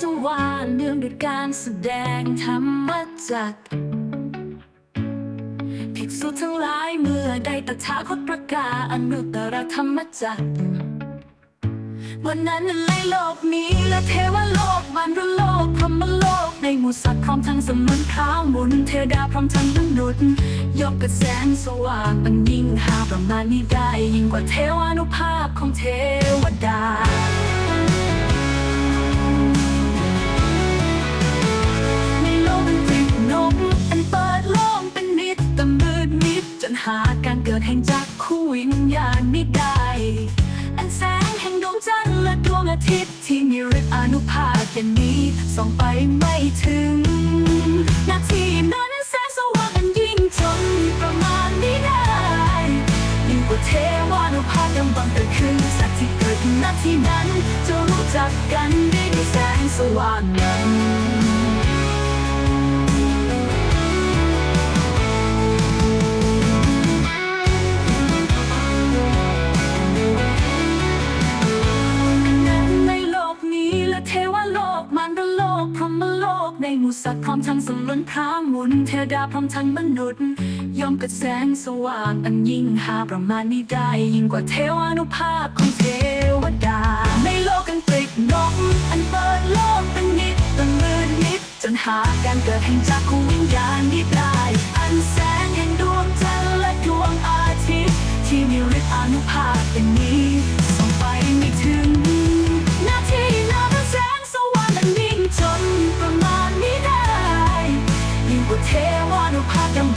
สว่านเรื่องด้วยการแสดงธรรมจักรภิกษุทั้งหลายเมื่อได้ตถาคตประกาศอนุตตรธรรมจักรวันนั้นในโลกนี้และเทวโลกมันรุโลกพรหมโลก ในหมู่สัตว์พร้อมทั้งสมุนพร้าวหมุนเทวดาพร้อมทั้งมนุษย์ยกกระแสงสว่างมันยิ่งหาประมาณนี้ได้ ยิ่งกว่าเทวานุภาพของเทวดา แห่งจักรคู่วิญญาณไม่ได้ อันแสงแห่งดวงจันทร์และดวงอาทิตย์ที่มีฤทธิ์อนุภาพอย่างนี้ส่องไปไม่ถึง นาทีนั้นแสงสว่างอันยิ่งจนประมาณไม่ได้ยิ่งกว่าเทวานุภาพยังบังเกิดขึ้นสัตว์ที่เกิดนาทีนั้น จะรู้จักกันได้ด้วยแสงสว่างนั้น มูสัตว์พร้อมทั้งสมุนพร้าหมุนเทวดาพร้อมทั้งมนุษย์ยอมกิดแสงสว่างอันยิ่งหาประมาณนี้ได้ ยิ่งกว่าเทวานุภาพของเทวดา ในโลกกันตริกนกอันเปิดโลกเป็นนิดเป็นมืดมิด จนหาการเกิดแห่งจักรวิญญาณนี้ได้ อันแสงแห่งดวงจันทร์และดวงอาทิตย์ที่มีฤทธิอานุภาพเป็นนี้ส่งไปไม่ถึง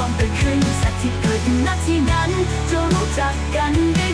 วานุภาพยังบังเกิดขึ้นสัตว์ที่เกิดในหน้าที่นั้นจะรู้จักกันได้